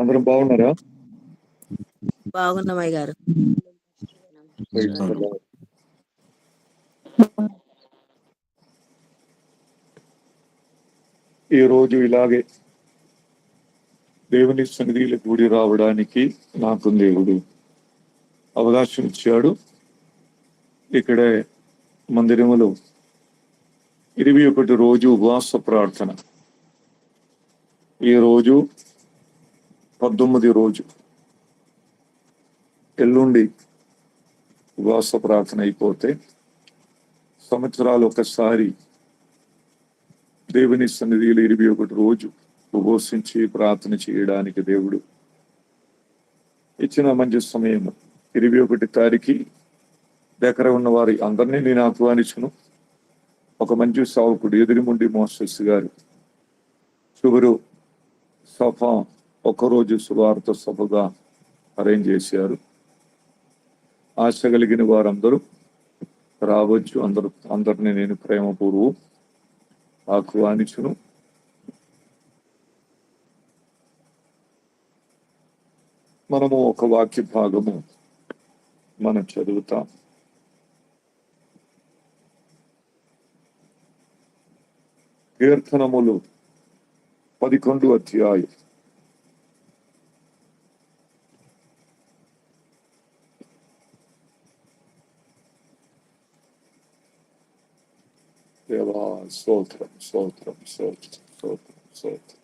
అందరం బాగున్నారా? గారు. ఈ రోజు ఇలాగే దేవుని సన్నిధిలో కూడి రావడానికి నాకు దేవుడు అవకాశం ఇచ్చాడు. ఇక్కడే మందిరములో ఇరవై ఒకటి రోజు ఉపవాస ప్రార్థన. ఈ రోజు పద్దొమ్మిది రోజు ఎల్లుండి ఉపవాస ప్రార్థన అయిపోతే సంవత్సరాలు ఒకసారి దేవుని సన్నిధిలో ఇరవై ఒకటి రోజు ఉపవసించి ప్రార్థన చేయడానికి దేవుడు ఇచ్చిన మంచి సమయం ఇరవై ఒకటి తారీఖు దగ్గర ఉన్న వారి అందరినీ నేను ఆహ్వానించును. ఒక మంచి సావుకుడు ఎదిరిముండి మోసస్ గారు. చివరు సభ ఒకరోజు సువార్త సభగా అరేంజ్ చేశారు. ఆశ కలిగిన వారందరూ రావచ్చు. అందరు అందరిని నేను ప్రేమపూర్వం ఆహ్వానించును. మనము ఒక వాక్య భాగము మనం చదువుతాం. కీర్తనములు పదికొండు అధ్యాయం దేవా స్తోత్రం స్తోత్రం స్తోత్రం స్తోత్రం స్తోత్రం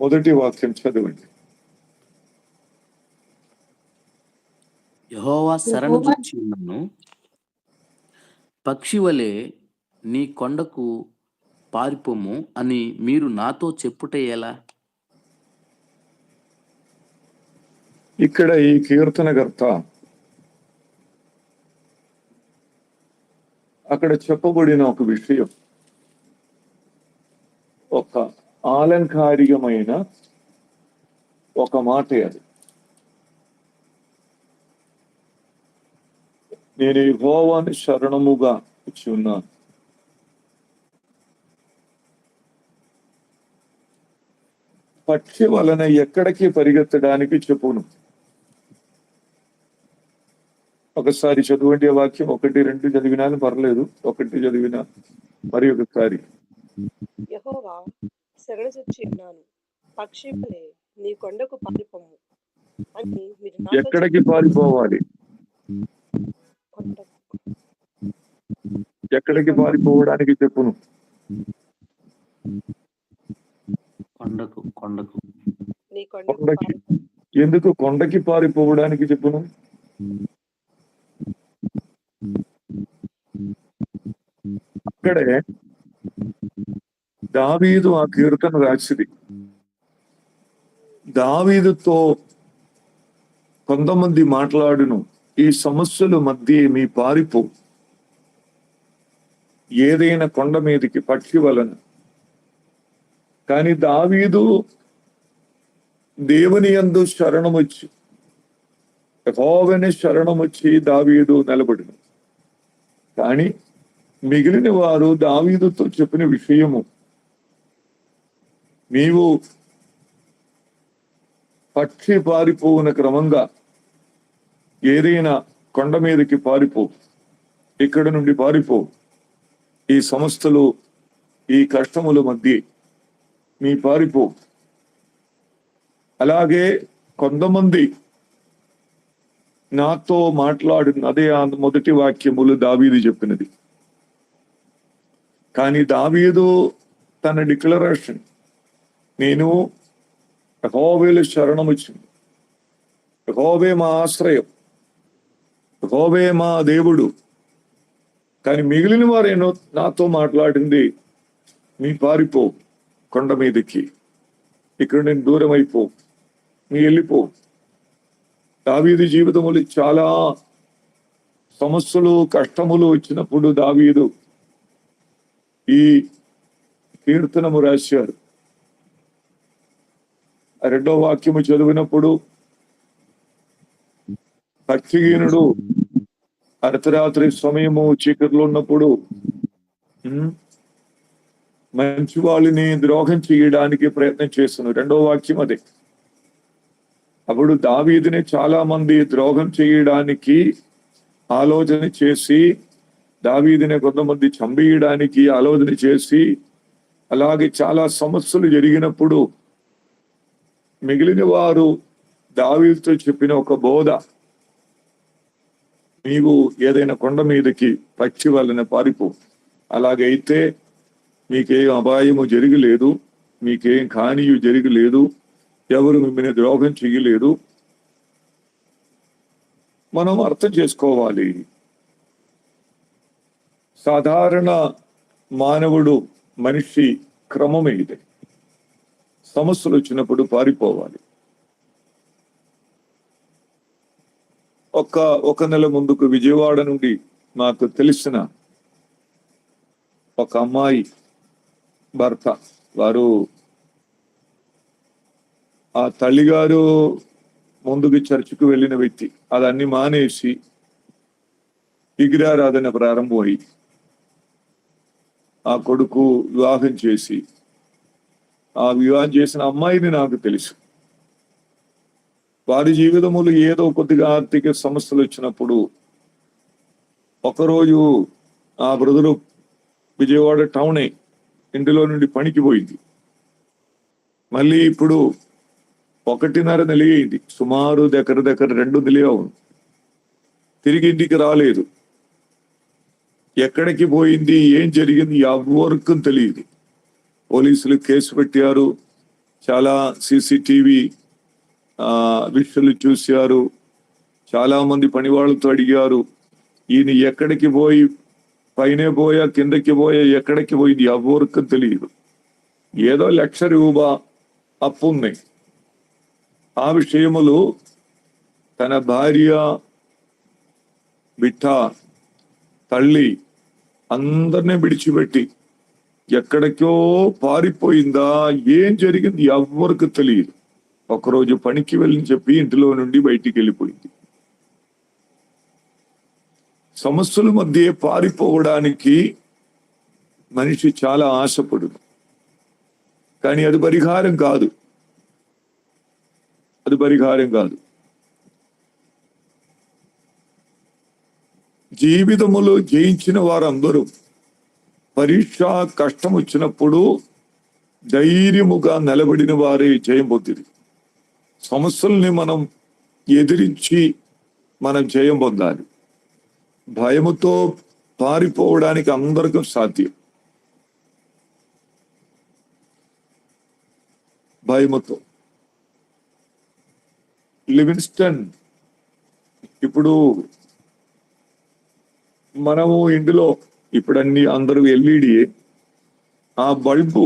మొదటి వాక్యం చదవండి. యెహోవా శరణు చూచి ఉన్నాను. పక్షి వలె నీ కొండకు పారిపోము అని మీరు నాతో చెప్పుట ఎలా? ఇక్కడ ఈ కీర్తనకర్త అక్కడ చెప్పబడిన ఒక విషయం ఒక ఆలంకారికమైన ఒక మాట అది. నేను యెహోవాని శరణముగా ఇచ్చి ఉన్నాను. పక్షి వలన ఎక్కడికి పరిగెత్తడానికి చెప్పును. ఒకసారి చదవండి వాక్యం. ఒకటి రెండు చదివినా పర్లేదు. ఒకటి చదివినా మరి ఒకసారి. యహోవా శరణుచొచ్చి ఉన్నాను పక్షి వలె నీ కొండకు పారిపోము అని మీరు ఎక్కడికి పారిపోవాలి? కొండకు. ఎక్కడికి పారిపోవడానికి చెప్పును? కొండకు కొండకు. నీ కొండకు. ఎందుకు కొండకి పారిపోవడానికి చెప్పును? అక్కడే దావీదు ఆ కీర్తన రాసిది. దావీదుతో కొంతమంది మాట్లాడును ఈ సమస్యల మధ్య మీ పారిపో. ఏదైనా కొండ మీదకి పక్షి వలన. కానీ దావీదు దేవుని యందు శరణమొచ్చి యెహోవాని శరణమొచ్చి దావీదు నిలబడిన. కానీ మిగిలిన వారు దావీదుతో చెప్పిన విషయము నీవు పక్షి పారిపోవున క్రమంగా ఏదైనా కొండ మీదకి పారిపో ఇక్కడ నుండి పారిపో. ఈ సంస్థలు ఈ కష్టముల మధ్య మీ పారిపో. అలాగే కొంతమంది నాతో మాట్లాడిన అదే ఆ మొదటి వాక్యములు దావీదు చెప్పినది. కానీ దావీదు తన డిక్లరేషన్ నేను యెహోవేలు శరణం వచ్చింది యెహోవే మా ఆశ్రయం. యెహోవే మా దేవుడు. కానీ మిగిలిన వారేనో నాతో మాట్లాడింది మీ పారిపో కొండ మీదకి. ఇక్కడ నేను దూరం అయిపో నీ వెళ్ళిపో. దావీదు జీవితంలో చాలా సమస్యలు కష్టములు వచ్చినప్పుడు దావీదు ఈ కీర్తనము రాశారు. రెండో వాక్యము చదివినప్పుడు భక్తిహీనుడు అర్ధరాత్రి సమయము చీకటిలో ఉన్నప్పుడు మంచి వాళ్ళని ద్రోహం చేయడానికి ప్రయత్నం చేస్తున్నారు. రెండో వాక్యం అదే. అప్పుడు దావీదిని చాలా మంది ద్రోహం చేయడానికి ఆలోచన చేసి దావీదిని కొంతమంది చంపేయడానికి ఆలోచన చేసి అలాగే చాలా సమస్యలు జరిగినప్పుడు మిగిలిన వారు దావీదుతో చెప్పిన ఒక బోధ. నీవు ఏదైనా కొండ మీదకి పచ్చి వలన పారిపో. అలాగైతే మీకేం అపాయము జరగలేదు మీకేం హానియు జరగలేదు ఎవరు మిమ్మల్ని ద్రోహం చేయలేదు మనం అర్థం చేసుకోవాలి. సాధారణ మానవుడు మనిషి క్రమమే ఇది. సమస్యలు వచ్చినప్పుడు పారిపోవాలి. ఒక ఒక నెల ముందుకు విజయవాడ నుండి నాకు తెలిసిన ఒక అమ్మాయి భర్త వారు ఆ తల్లిగారు ముందుకు చర్చికి వెళ్ళిన వ్యక్తి. అదన్ని మానేసి విగ్రహారాధన ప్రారంభమై ఆ కొడుకు వివాహం చేసి ఆ వివాహం చేసిన అమ్మాయిని నాకు తెలుసు. వారి జీవితములు ఏదో కొద్దిగా ఆర్థిక సమస్యలు వచ్చినప్పుడు ఒకరోజు ఆ బ్రదరు విజయవాడ టౌనే ఇంటిలో నుండి పనికి పోయింది. మళ్ళీ ఇప్పుడు ఒకటిన్నర నెల అయింది సుమారు దగ్గర దగ్గర రెండు నెలలు అవును. తిరిగి ఇంటికి రాలేదు. ఎక్కడికి పోయింది ఏం జరిగింది ఎవరికి తెలియదు. పోలీసులు కేసు పెట్టారు. చాలా సీసీటీవీ విషయాలు చూశారు. చాలా మంది పని వాళ్ళతో అడిగారు ఈయన ఎక్కడికి పోయి పైనే పోయా కిందకి పోయా ఎక్కడికి పోయింది? ఎవరికి తెలియదు. ఏదో లక్ష రూప అప్పు ఉంది. ఆ విషయములు తన భార్య బిట్ట తల్లి అందరినీ విడిచిపెట్టి ఎక్కడికో పారిపోయిందా? ఏం జరిగింది? ఎవ్వరికి తెలియదు. ఒకరోజు పనికి వెళ్ళని చెప్పి ఇంటిలో నుండి బయటికి వెళ్ళిపోయింది. సమస్యల మధ్య పారిపోవడానికి మనిషి చాలా ఆశపడు కానీ అది పరిహారం కాదు. అది పరిహారం కాదు. జీవితములో జయించిన వారందరూ పరీక్ష కష్టం వచ్చినప్పుడు ధైర్యముగా నిలబడిన వారే జయం పొందిది సమస్యల్ని మనం ఎదిరించి మనం జయం పొందాలి. భయముతో పారిపోవడానికి అందరికీ సాధ్యం. భయముతో. లివిన్స్టన్ ఇప్పుడు మనము ఇందులో ఇప్పుడన్నీ అందరూ ఎల్ఈడి ఆ బల్బు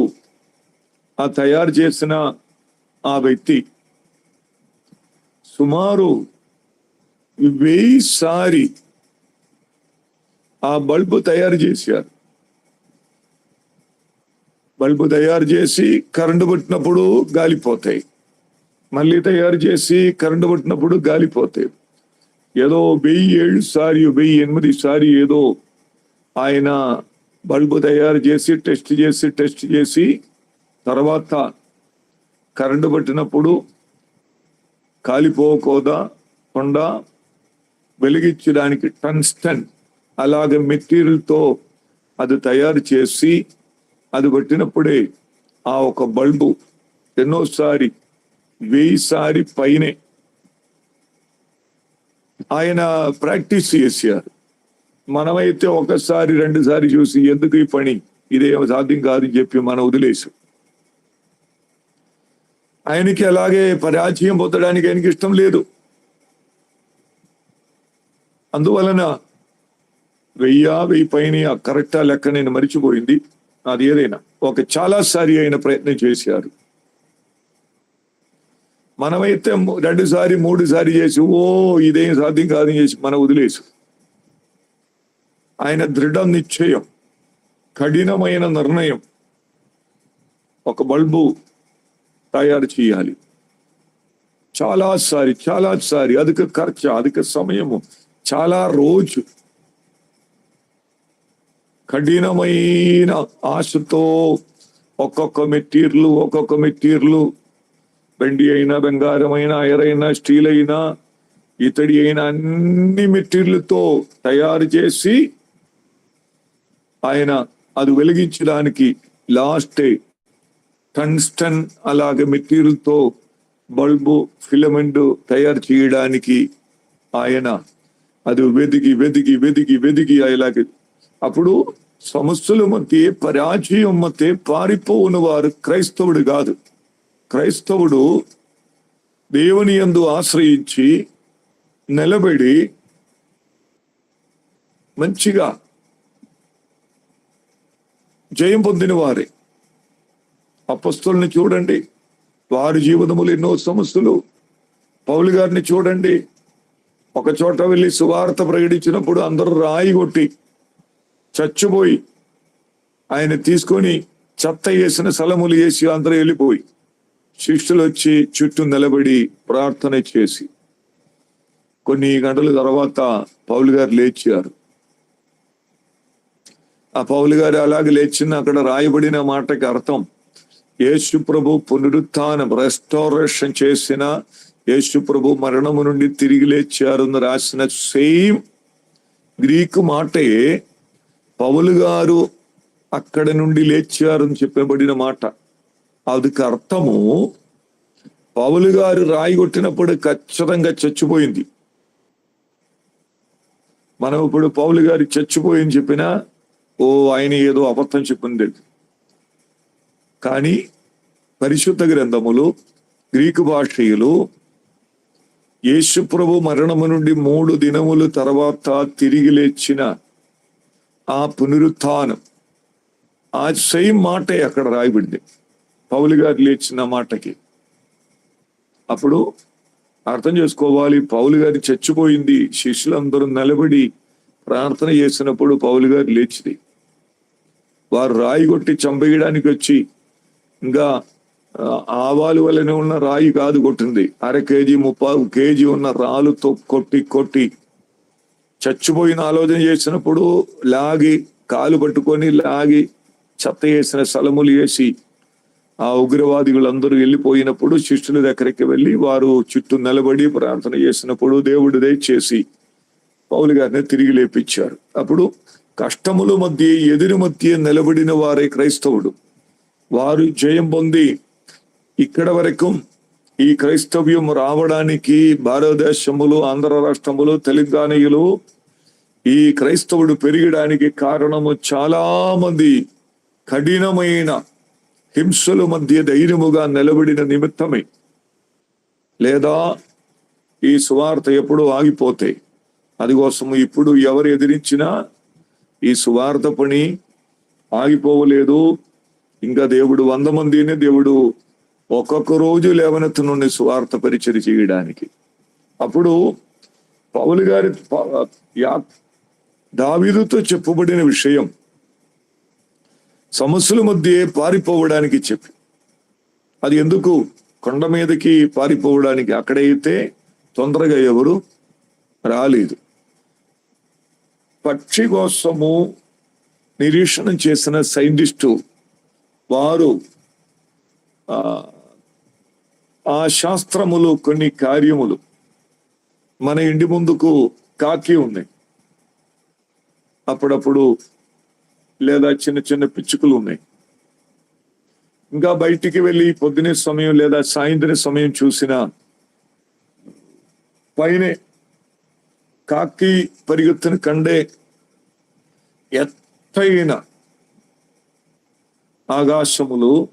ఆ తయారు చేసిన ఆ వ్యక్తి సుమారు వెయ్యి సారి ఆ బల్బు తయారు చేశారు. బల్బు తయారు చేసి కరెంటు పుట్టినప్పుడు గాలిపోతాయి మళ్ళీ తయారు చేసి కరెంటు పుట్టినప్పుడు గాలిపోతాయి ఏదో వెయ్యి ఏడు సారి వెయ్యి ఎనిమిది సారి ఏదో ఆయన బల్బు తయారు చేసి టెస్ట్ చేసి టెస్ట్ చేసి తర్వాత కరెంటు పట్టినప్పుడు కాలిపోకోదా కొండ వెలిగించడానికి టన్స్టన్ అలాగే మెటీరియల్తో అది తయారు చేసి అది పట్టినప్పుడే ఆ ఒక బల్బు ఎన్నోసారి వెయ్యిసారి పైనే ఆయన ప్రాక్టీస్ చేశారు. మనమైతే ఒకసారి రెండు సారి చూసి ఎందుకు ఈ పని? ఇదేం సాధ్యం కాదని చెప్పి మనం వదిలేసు. ఆయనకి అలాగే పరాజయం పొందడానికి ఆయనకి ఇష్టం లేదు. అందువలన వెయ్యా వెయ్యి పైన కరెక్టా లెక్క నేను మరిచిపోయింది. అది ఏదైనా. ఒక చాలా సారి ఆయన ప్రయత్నం చేశారు. మనమైతే రెండుసారి రెండు మూడు చేసి ఓ ఇదేం సాధ్యం కాదని చేసి మనం వదిలేసు. ఆయన దృఢ నిశ్చయం కఠినమైన నిర్ణయం ఒక బల్బు తయారు చేయాలి. చాలా చాలాసారి చాలా అధిక ఖర్చు అధిక సమయము చాలా రోజు. కఠినమైన ఆశతో ఒక్కొక్క మెటీరియల్ ఒక్కొక్క మెటీరియల్ వెండి అయినా బంగారమైనా అయినా స్టీల్ అయినా ఇతడి అయినా అన్ని మెటీరియల్తో తయారు చేసి ఆయన అది వెలిగించడానికి లాస్ట్ డే టంగ్స్టన్ అలాగే మెటీరియల్తో బల్బు ఫిలమెంట్ తయారు చేయడానికి ఆయన అది వెదిగి వెదిగి వెదిగి వెదిగి అలాగే అప్పుడు సమస్యల మధ్య పరాజయం మధ్య పారిపోవున వారు క్రైస్తవుడు కాదు. క్రైస్తవుడు దేవుని యందు ఆశ్రయించి నిలబడి మంచిగా జయం పొందిన వారే అపస్తుల్ని చూడండి. వారి జీవితములు ఎన్నో సమస్యలు. పౌలు గారిని చూడండి. ఒక చోట వెళ్ళి సువార్త ప్రకటించినప్పుడు అందరూ రాయి కొట్టి చచ్చిపోయి ఆయన తీసుకొని చెత్త వేసిన స్థలములు వేసి అందరూ వెళ్ళిపోయి శిష్యులు వచ్చి చుట్టూ నిలబడి ప్రార్థన చేసి కొన్ని గంటల తర్వాత పౌలు గారు లేచారు. ఆ పౌలు గారు అలాగే లేచిన అక్కడ రాయబడిన మాటకి అర్థం. యేసు ప్రభు పునరుత్నం రెస్టారేషన్ చేసిన యేసు ప్రభు మరణము నుండి తిరిగి లేచారని రాసిన సేమ్ గ్రీకు మాటే పౌలు గారు అక్కడ నుండి లేచారని చెప్పబడిన మాట. అదికి అర్థము పౌలు గారు రాయి కొట్టినప్పుడు ఖచ్చితంగా చచ్చిపోయింది. మనం ఇప్పుడు పౌలు గారు చచ్చిపోయింది చెప్పినా ఓ ఆయన ఏదో అబద్ధం చెప్పింది. కానీ పరిశుద్ధ గ్రంథములు గ్రీకు భాషయులు యేసు ప్రభు మరణము నుండి మూడు దినములు తర్వాత తిరిగి లేచిన ఆ పునరుత్నం ఆ సేమ్ మాటే అక్కడ రాయబడింది. పౌలు గారు లేచిన మాటకి. అప్పుడు అర్థం చేసుకోవాలి పౌలు గారి చచ్చిపోయింది శిష్యులందరూ నిలబడి ప్రార్థన చేసినప్పుడు పౌలు గారు లేచింది వారు రాయి కొట్టి చంపేయడానికి వచ్చి ఇంకా ఆవాలు వల్లనే ఉన్న రాయి కాదు కొట్టింది. అర కేజీ ముప్పావు కేజీ ఉన్న రాళ్ళతో కొట్టి కొట్టి చచ్చిపోయిన ఆలోచన చేసినప్పుడు లాగి కాలు పట్టుకొని లాగి చెత్త వేసిన స్థలములు వేసి ఆ ఉగ్రవాదిകളുందరూ వెళ్ళిపోయినప్పుడు శిష్యుల దగ్గరికి వెళ్ళి వారు చుట్టూ నిలబడి ప్రార్థన చేసినప్పుడు దేవుడు దయచేసి పౌలు గారిని తిరిగి లేపించారు. అప్పుడు కష్టముల మధ్య ఎదురు మధ్య నిలబడిన వారే క్రైస్తవుడు. వారు జయం పొంది ఇక్కడ వరకు ఈ క్రైస్తవ్యం రావడానికి భారతదేశములు ఆంధ్ర రాష్ట్రములు తెలంగాణయులు ఈ క్రైస్తవుడు పెరగడానికి కారణము చాలా మంది కఠినమైన హింసల మధ్య ధైర్యముగా నిలబడిన నిమిత్తమే. లేదా ఈ సువార్త ఎప్పుడూ ఆగిపోతాయి అందుకోసం ఇప్పుడు ఎవరు ఎదిరించినా ఈ సువార్త పని ఆగిపోవలేదు. ఇంకా దేవుడు వంద మందిని దేవుడు ఒక్కొక్క రోజు లేవనెత్తునుండి సువార్త పరిచయం చేయడానికి. అప్పుడు పౌలు గారి ప- యా- దావీదుతో చెప్పబడిన విషయం సమస్యల మధ్య పారిపోవడానికి చెప్పి. అది ఎందుకు? కొండ మీదకి పారిపోవడానికి అక్కడైతే తొందరగా ఎవరు రాలేదు. పక్షి కోసము నిరీక్షణ చేసిన సైంటిస్టు వారు ఆ, శాస్త్రములు కొన్ని కార్యములు మన ఇంటి ముందుకు కాకి ఉన్నాయి. అప్పుడప్పుడు లేదా చిన్న చిన్న పిచ్చుకలు ఉన్నాయి. ఇంకా బయటికి వెళ్ళి పొద్దునే సమయం లేదా సాయంత్రం సమయం చూసిన పైనే కాకి పరిగెత్తున కండే ఎత్తైన ఆకాశములు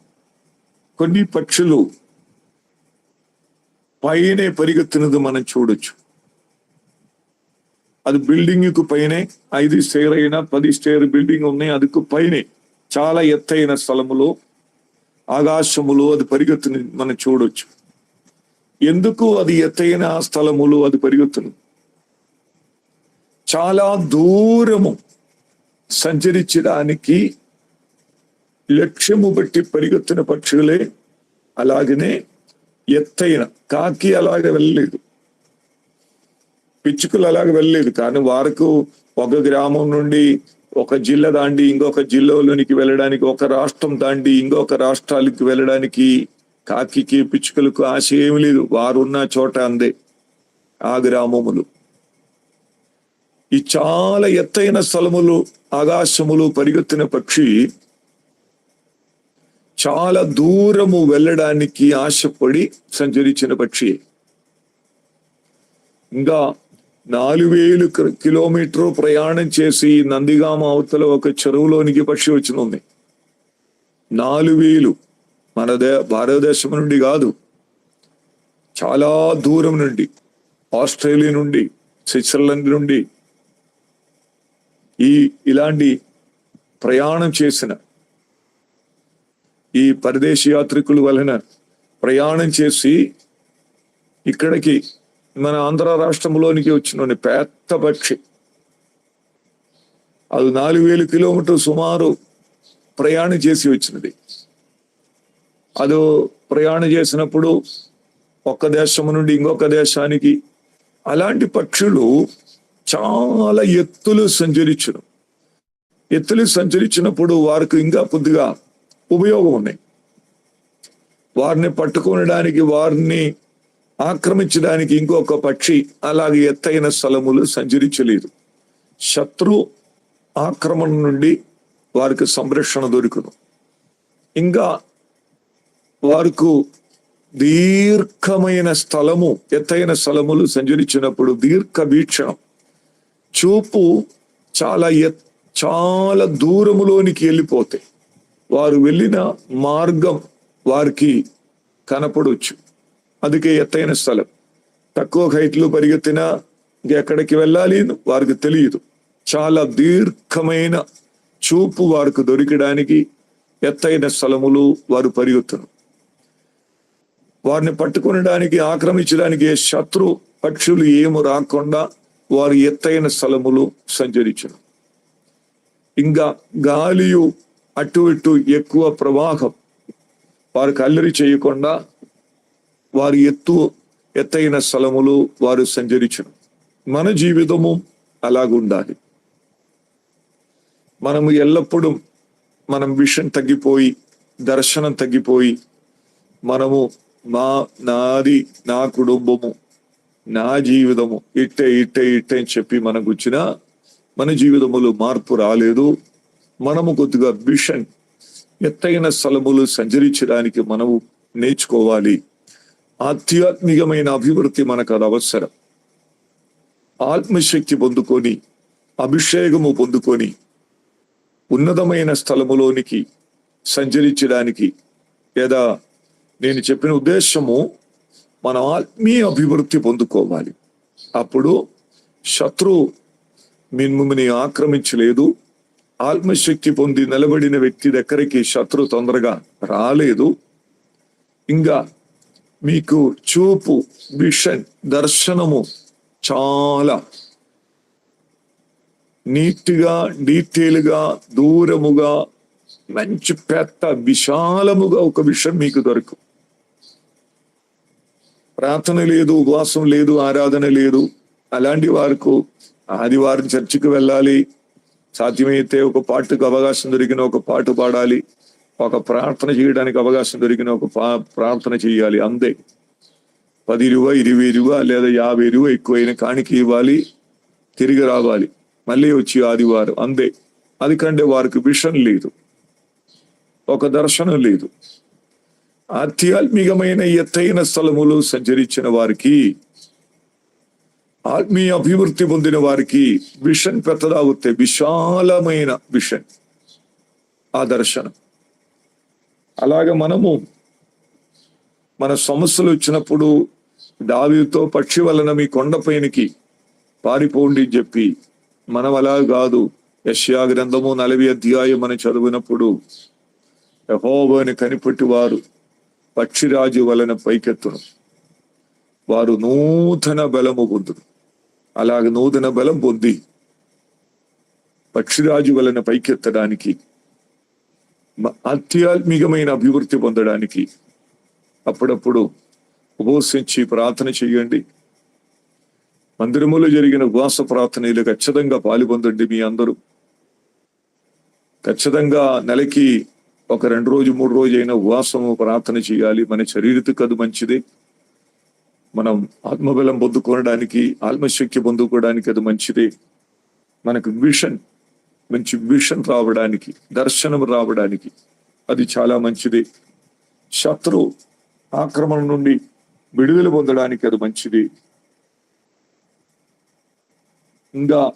కొన్ని పక్షులు పైనే పరిగెత్తినది మనం చూడొచ్చు. అది బిల్డింగ్కు పైనే ఐదు స్టేర్ అయినా పది స్టేర్ బిల్డింగ్ ఉన్నాయి అదికు పైనే చాలా ఎత్తైన స్థలములో ఆకాశములు అది పరిగెత్తుని మనం చూడొచ్చు. ఎందుకు అది ఎత్తైన స్థలములు అది పరిగెత్తును? చాలా దూరము సంచరించడానికి లక్ష్యము బట్టి పరిగెత్తిన పక్షులే అలాగనే ఎత్తైన కాకి అలాగ వెళ్ళలేదు. పిచ్చుకలు అలాగ వెళ్ళలేదు. కానీ వారికు ఒక గ్రామం నుండి ఒక జిల్లా దాండి ఇంకొక జిల్లాలోనికి వెళ్ళడానికి ఒక రాష్ట్రం దాండి ఇంకొక రాష్ట్రాలకు వెళ్ళడానికి కాకికి పిచ్చుకలకు ఆశ ఏమి లేదు. వారు ఉన్న చోట అందే ఆ గ్రామములు. ఈ చాలా ఎత్తైన స్థలములు ఆకాశములు పరిగెత్తిన పక్షి చాలా దూరము వెళ్ళడానికి ఆశపడి సంచరించిన పక్షి. ఇంకా నాలుగు వేలు కిలోమీటర్ ప్రయాణం చేసి నందిగామ అవతల ఒక చెరువులోనికి పక్షి వచ్చింది నాలుగు వేలు మన దే భారతదేశం నుండి కాదు చాలా దూరం నుండి ఆస్ట్రేలియా నుండి స్విట్జర్లాండ్ నుండి ఈ ఇలాంటి ప్రయాణం చేసిన ఈ పరదేశ యాత్రికుల వలన ప్రయాణం చేసి ఇక్కడికి మన ఆంధ్ర రాష్ట్రంలోనికి వచ్చిన పెద్ద పక్షి. అది నాలుగు వేలు కిలోమీటర్ సుమారు ప్రయాణం చేసి వచ్చినది. అది ప్రయాణం చేసినప్పుడు ఒక్క దేశం నుండి ఇంకొక దేశానికి అలాంటి పక్షులు చాలా ఎత్తులు సంచరించడం ఎత్తులు సంచరించినప్పుడు వారికి ఇంకా కొద్దిగా ఉపయోగం ఉన్నాయి. వారిని పట్టుకొనడానికి వారిని ఆక్రమించడానికి ఇంకొక పక్షి అలాగే ఎత్తైన స్థలములు సంచరించలేదు. శత్రు ఆక్రమణ నుండి వారికి సంరక్షణ దొరుకును. ఇంకా వారికి దీర్ఘమైన స్థలము ఎత్తైన స్థలములు సంచరించినప్పుడు దీర్ఘ వీక్షణం చూపు చాలా ఎత్ చాలా దూరములోనికి వెళ్ళిపోతాయి వారు వెళ్ళిన మార్గం వారికి కనపడవచ్చు అందుకే ఎత్తైన స్థలం. తక్కువ హైట్లు పరిగెత్తినా ఎక్కడికి వెళ్ళాలి వారికి తెలియదు. చాలా దీర్ఘమైన చూపు వారికి దొరికడానికి ఎత్తైన స్థలములు వారు పరిగెత్తును. వారిని పట్టుకునడానికి ఆక్రమించడానికి ఏ శత్రు పక్షులు ఏమి రాకుండా వారు ఎత్తైన స్థలములు సంచరించను. ఇంకా గాలియు అటు ఇటు ఎక్కువ ప్రవాహం వారికి అల్లరి చేయకుండా వారి ఎత్తు ఎత్తైన స్థలములు వారు సంచరించను. మన జీవితము అలాగుండాలి. మనము ఎల్లప్పుడూ మనం విషయం తగ్గిపోయి దర్శనం తగ్గిపోయి మనము మా నాది నా కుటుంబము నా జీవితము ఇట్టే ఇట్టే ఇట్టే అని చెప్పి మనకు వచ్చిన మన జీవితములు మార్పు రాలేదు. మనము కొద్దిగా మిషన్ ఎత్తైన స్థలములు సంచరించడానికి మనము నేర్చుకోవాలి. ఆధ్యాత్మికమైన అభివృద్ధి మనకు అది అవసరం. ఆత్మశక్తి పొందుకొని అభిషేకము పొందుకొని ఉన్నతమైన స్థలములోనికి సంచరించడానికి లేదా నేను చెప్పిన ఉద్దేశము మనం ఆత్మీయ అభివృద్ధి పొందుకోవాలి. అప్పుడు శత్రు మిమ్మల్ని ఆక్రమించలేదు. ఆత్మశక్తి పొంది నిలబడిన వ్యక్తి దగ్గరికి శత్రు తొందరగా రాలేదు. ఇంకా మీకు చూపు విషన్ దర్శనము చాలా నీట్గా డీటెయిల్గా దూరముగా మంచి పెద్ద విశాలముగా ఒక విషయం మీకు దొరకదు ప్రార్థన లేదు ఉపవాసం లేదు ఆరాధన లేదు. అలాంటి వారికి ఆదివారం చర్చికి వెళ్ళాలి. సాధ్యమైతే ఒక పాటకు అవకాశం దొరికిన ఒక పాట పాడాలి. ఒక ప్రార్థన చేయడానికి అవకాశం దొరికిన ఒక ప్రార్థన చేయాలి. అంతే. పది రూప ఇరవై రూప లేదా యాభై రూపా ఎక్కువైన కాணிకి ఇవ్వాలి. తిరిగి రావాలి. మళ్ళీ వచ్చి ఆదివారం. అందే అది కంటే వారికి విషన్ లేదు. ఒక దర్శనం లేదు. ఆధ్యాత్మికమైన ఎత్తైన స్థలములు సంచరించిన వారికి ఆత్మీయ అభివృద్ధి పొందిన వారికి విషన్ పెద్దదాగుతే విశాలమైన విషన్ ఆ దర్శనం అలాగ మనము మన సమస్యలు వచ్చినప్పుడు దావితో పక్షి వలన మీ కొండపైనకి పారిపోండి అని చెప్పి మనం అలా కాదు. యశ్యా గ్రంథము నలభై అధ్యాయం అని చదివినప్పుడు యహోవని కనిపెట్టి వారు పక్షిరాజు వలన పైకెత్తును. వారు నూతన బలము పొందును. అలాగ నూతన బలం పొంది పక్షిరాజు వలన పైకెత్తడానికి ఆధ్యాత్మికమైన అభివృద్ధి పొందడానికి అప్పుడప్పుడు ఉపవసించి ప్రార్థన చేయండి. మందిరములో జరిగిన ఉపవాస ప్రార్థనలు ఖచ్చితంగా పాల్పొందండి మీ అందరూ. ఖచ్చితంగా నెలకి ఒక రెండు రోజు మూడు రోజు అయినా ఉపవాసము ప్రార్థన చేయాలి. మన శరీరతు అది మంచిది. మనం ఆత్మబలం పొందుకోవడానికి ఆత్మశక్తి పొందుకోవడానికి అది మంచిది. మనకు విషన్ మంచి విషన్ రావడానికి దర్శనం రావడానికి అది చాలా మంచిది. శత్రు ఆక్రమణ నుండి విడుదల పొందడానికి అది మంచిది. ఇంకా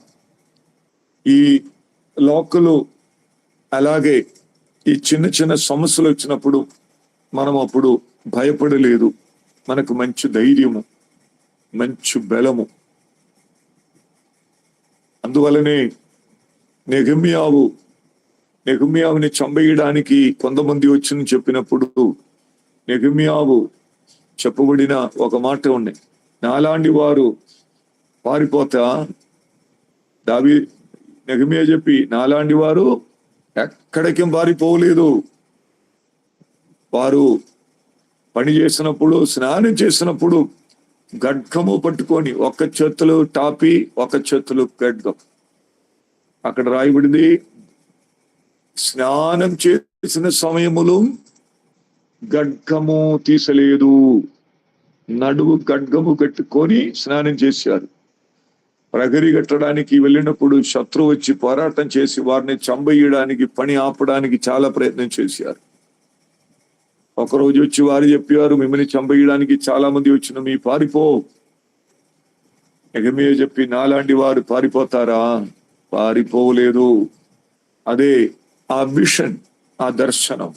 ఈ లోకలు అలాగే ఈ చిన్న చిన్న సమస్యలు వచ్చినప్పుడు మనం అప్పుడు భయపడలేదు. మనకు మంచి ధైర్యము మంచి బలము. అందువలనే నెగమ్యావు నెగమ్యావుని చంపేయడానికి కొంతమంది వచ్చి చెప్పినప్పుడు నెగమ్యావు చెప్పబడిన ఒక మాట ఉన్నాయి నాలాంటి వారు పారిపోతా దావి నెగమియా చెప్పి నాలాంటి వారు ఎక్కడికి పారిపోలేదు వారు పని చేసినప్పుడు స్నానం చేసినప్పుడు గడ్గము పట్టుకొని ఒక చేతులు టాపి ఒక చేతులు గడ్గం. అక్కడ రాయబడింది స్నానం చేసిన సమయములు గడ్గము తీసలేదు. నడువు గడ్గము కట్టుకొని స్నానం చేశారు. ప్రగరి కట్టడానికి వెళ్ళినప్పుడు శత్రువు వచ్చి పోరాటం చేసి వారిని చంపేయడానికి పని ఆపడానికి చాలా ప్రయత్నం చేశారు. ఒకరోజు వచ్చి వారు చెప్పారు మిమ్మల్ని చంపేయడానికి చాలా మంది వచ్చిన మీ పారిపో. ఎగమే చెప్పి నాలాంటి వారు పారిపోతారా? పారిపోలేదు. అదే ఆ మిషన్ ఆ దర్శనం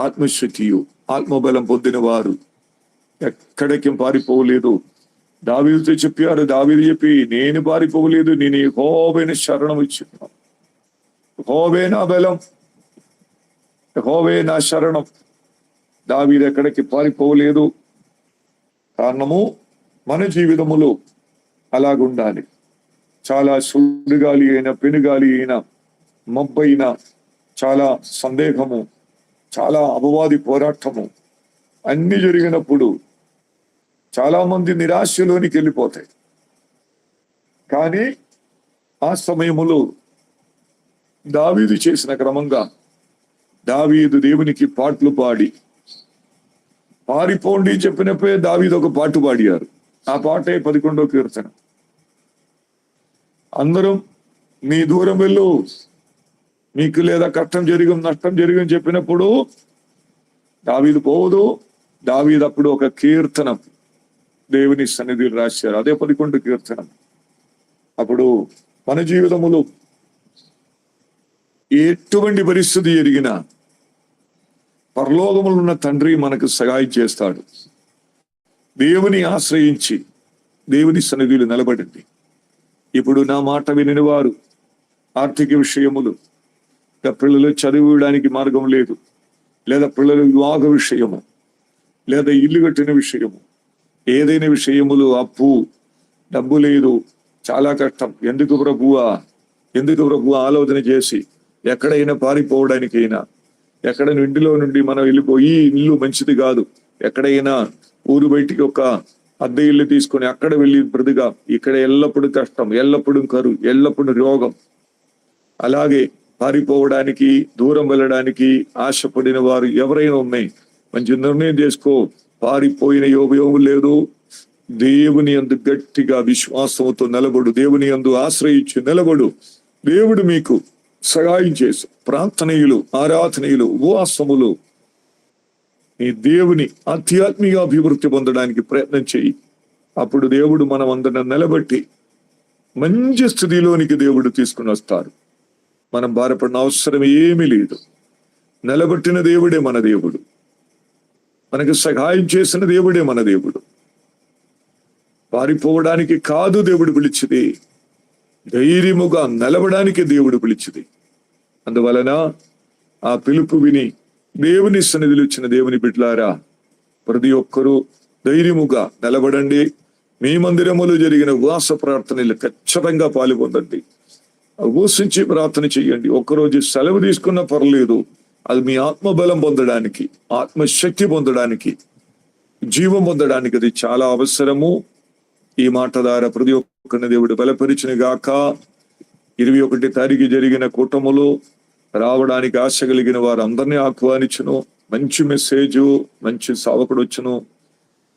ఆత్మశుతియు ఆత్మబలం పొందిన వారు ఎక్కడికి పారిపోలేదు. దావీదుతో చెప్పారు దావీదు చెప్పి నేను పారిపోలేదు నేను హోబైన శరణం ఇచ్చిన హోబే నా బలం హోబే నా శరణం. దావీదు ఎక్కడికి పారిపోలేదు. కారణము మన జీవితములో అలాగుండాలి. చాలా సుడిగాలి అయిన పెనుగాలి అయిన మబ్బైన చాలా సందేహము చాలా అపవాది పోరాటము అన్ని జరిగినప్పుడు చాలా మంది నిరాశలోనికి వెళ్ళిపోతాయి. కానీ ఆ సమయములో దావీదు చేసిన క్రమంగా దావీదు దేవునికి పాటలు పాడి పారిపోండి చెప్పినప్పుడే దావీదు ఒక పాటు పాడారు. ఆ పాటే పదకొండో కీర్తన. అందరం మీ దూరం వెళ్ళు మీకు లేదా కష్టం జరిగం నష్టం జరిగం చెప్పినప్పుడు దావీదు పోదు. దావీదు అప్పుడు ఒక కీర్తనం. దేవుని సన్నిధిలో రాశారు. అదే పదకొండు కీర్తనం. అప్పుడు మన జీవితములో ఎటువంటి పరిస్థితి ఎరిగినా పరలోకములు ఉన్న తండ్రి మనకు సహాయం చేస్తాడు. దేవుని ఆశ్రయించి దేవుని సన్నిధిలో నిలబడింది ఇప్పుడు నా మాట వినిన వారు ఆర్థిక విషయములు పిల్లలు చదివడానికి మార్గం లేదు లేదా పిల్లల వివాహ విషయము లేదా ఇల్లు కట్టిన విషయము ఏదైనా విషయములు అప్పు డబ్బు లేదు చాలా కష్టం. ఎందుకు ప్రభువా? ఎందుకు ప్రభు ఆలోచన చేసి ఎక్కడైనా పారిపోవడానికైనా? ఎక్కడ ఇంటిలో నుండి మనం వెళ్ళిపోయి ఇల్లు మంచిది కాదు. ఎక్కడైనా ఊరు బయటికి ఒక అద్దె ఇల్లు తీసుకొని అక్కడ వెళ్ళి ప్రతిగా ఇక్కడ ఎల్లప్పుడూ కష్టం ఎల్లప్పుడూ కరువు ఎల్లప్పుడూ రోగం. అలాగే పారిపోవడానికి దూరం వెళ్ళడానికి ఆశపడిన వారు ఎవరైనా ఉన్నాయి. మంచి నిర్ణయం చేసుకో. పారిపోయిన యోగయోగం లేదు. దేవుని అందు గట్టిగా విశ్వాసంతో నిలబడు దేవుని అందు ఆశ్రయించి నిలబడు. దేవుడు మీకు సహాయం చేసి. ప్రార్థనయులు ఆరాధనయులు ఉపవాసములు. నీ దేవుని ఆధ్యాత్మిక అభివృద్ధి పొందడానికి ప్రయత్నం చేయి. అప్పుడు దేవుడు మనం అందరం నిలబెట్టి మంచి స్థితిలోనికి దేవుడు తీసుకుని వస్తారు. మనం బాధపడిన అవసరం ఏమీ లేదు. నిలబెట్టిన దేవుడే మన దేవుడు. మనకు సహాయం చేసిన దేవుడే మన దేవుడు. పారిపోవడానికి కాదు దేవుడు పిలిచింది. ధైర్యముగా నిలవడానికి దేవుడు పిలిచింది. అందువలన ఆ పిలుపు విని దేవుని సన్నిధిలో ఇచ్చిన దేవుని బిడ్లారా ప్రతి ఒక్కరూ ధైర్యముగా నిలబడండి మీ మందిరములో జరిగిన ఉపవాస ప్రార్థనలు ఖచ్చితంగా పాల్గొందండి ఉపవసించి ప్రార్థన చేయండి. ఒక్కరోజు సెలవు తీసుకున్నా పర్లేదు. అది మీ ఆత్మబలం పొందడానికి ఆత్మశక్తి పొందడానికి జీవం పొందడానికి అది చాలా అవసరము. ఈ మాట ద్వారా ప్రతి ఒక్కరిని దేవుడు బలపరిచిన గాక ఇరవై ఒకటి తారీఖు జరిగిన కూటములో రావడానికి ఆశ కలిగిన వారు అందరినీ ఆహ్వానించును. మంచి మెసేజ్ మంచి సావకుడు వచ్చును.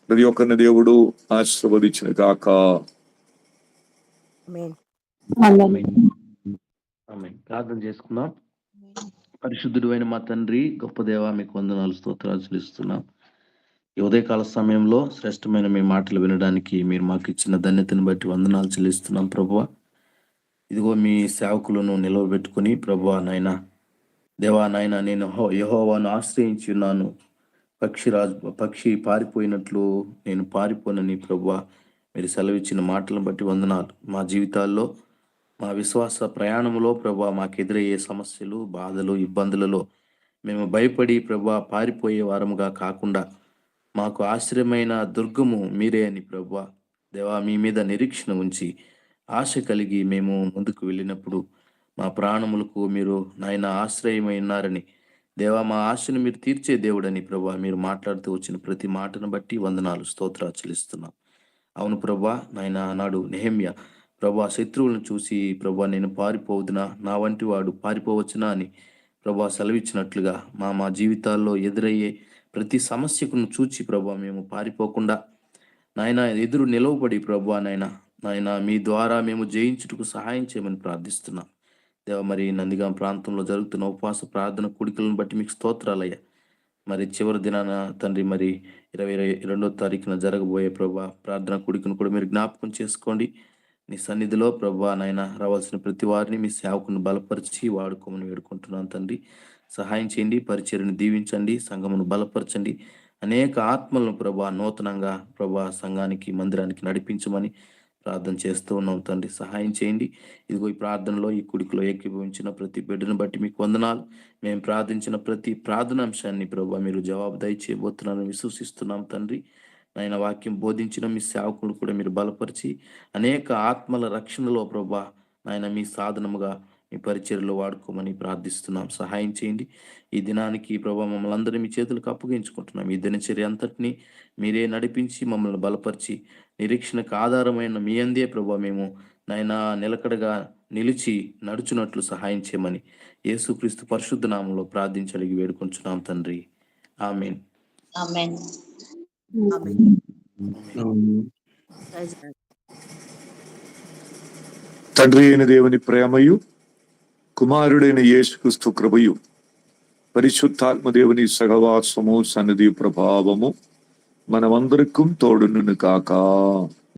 ప్రతి ఒక్కరిని దేవుడు ఆశీర్వదించిన గాక ప్రార్థన చేసుకుందాం. పరిశుద్ధుడు అయిన మా తండ్రి గొప్ప దేవ మీకు వందనాలు స్తోత్రాలు చెల్లిస్తున్నాం. ఈ ఉదయకాల సమయంలో శ్రేష్టమైన మీ మాటలు వినడానికి మీరు మాకు ఇచ్చిన ధన్యతను బట్టి వందనాలు చెల్లిస్తున్నాం ప్రభువ. ఇదిగో మీ సేవకులను నిలవబెట్టుకుని ప్రభు నాయన దేవా నాయన నేను హో- ఆశ్రయించి ఉన్నాను. పక్షి రాజు పక్షి పారిపోయినట్లు నేను పారిపోనని ప్రభువ మీరు సెలవిచ్చిన మాటలను బట్టి వందనాలు. మా జీవితాల్లో మా విశ్వాస ప్రయాణంలో ప్రభా మాకు ఎదురయ్యే సమస్యలు బాధలు ఇబ్బందులలో మేము భయపడి ప్రభా పారిపోయే వారముగా కాకుండా మాకు ఆశ్రయమైన దుర్గము మీరే అని ప్రభా దేవా మీ మీద నిరీక్షణ ఉంచి ఆశ కలిగి మేము ముందుకు వెళ్ళినప్పుడు మా ప్రాణములకు మీరు నాయన ఆశ్రయమై ఉన్నారని దేవా మా ఆశను మీరు తీర్చే దేవుడని ప్రభా మీరు మాట్లాడుతూ వచ్చిన ప్రతి మాటను బట్టి వందనాలు స్తోత్రాలు చెల్లిస్తున్నాం. అవును ప్రభా నాయన నాడు నెహమ్య ప్రభా శత్రువులను చూసి ప్రభా నేను పారిపోవద్దునా నా వంటి వాడు పారిపోవచ్చునా అని ప్రభా సెలవిచ్చినట్లుగా మా మా జీవితాల్లో ఎదురయ్యే ప్రతి సమస్యకును చూచి ప్రభా మేము పారిపోకుండా నాయన ఎదురు నిలవబడి ప్రభా నాయన నాయన మీ ద్వారా మేము జయించుటకు సహాయం చేయమని ప్రార్థిస్తున్నాం. దేవ మరి నందిగాం ప్రాంతంలో జరుగుతున్న ఉపవాస ప్రార్థన కుడికలను బట్టి మీకు స్తోత్రాలయ్యా. మరి చివరి దినాన తండ్రి మరి ఇరవై రెండో తారీఖున జరగబోయే ప్రభా ప్రార్థన కుడికను కూడా మీరు జ్ఞాపకం చేసుకోండి. నీ సన్నిధిలో ప్రభా నాయన రావాల్సిన ప్రతి వారిని మీ సేవకుని బలపరిచి వాడుకోమని వేడుకుంటున్నాను తండ్రి. సహాయం చేయండి పరిచర్ని దీవించండి సంఘమును బలపరచండి. అనేక ఆత్మలను ప్రభా నూతనంగా ప్రభా సంఘానికి మందిరానికి నడిపించమని ప్రార్థన చేస్తూ ఉన్నాం తండ్రి. సహాయం చేయండి. ఇదిగో ఈ ప్రార్థనలో ఈ కుడికిలో ఏకీభవించిన ప్రతి బిడ్డను బట్టి మీకు వందనాలు. మేము ప్రార్థించిన ప్రతి ప్రార్థనాంశాన్ని ప్రభా మీరు జవాబు దయచేయబోతున్నారని విశ్వసిస్తున్నాం తండ్రి. నాయన వాక్యం బోధించిన మీ సేవకులు కూడా మీరు బలపరిచి అనేక ఆత్మల రక్షణలో ప్రభా నాయన మీ సాధనముగా మీ పరిచర్లో వాడుకోమని ప్రార్థిస్తున్నాం. సహాయం చేయండి. ఈ దినానికి ప్రభా మమ్మల్ని అందరినీ మీ చేతులకు అప్పగించుకుంటున్నాం. ఈ దినచర్య అంతటిని మీరే నడిపించి మమ్మల్ని బలపరిచి నిరీక్షణకు ఆధారమైన మీ అందే ప్రభా మేము నాయన నిలకడగా నిలిచి నడుచున్నట్లు సహాయం చేయమని యేసుక్రీస్తు పరిశుద్ధ నామంలో ప్రార్థించడిగి వేడుకుంటున్నాం తండ్రి. ఆమెన్. Amen. తండ్రి అయిన దేవుని ప్రేమయు కుమారుడైన యేసుక్రీస్తు కృపయు పరిశుద్ధాత్మ దేవుని సహవాసము సన్నిధి ప్రభావము మనమందరికీ తోడును కాక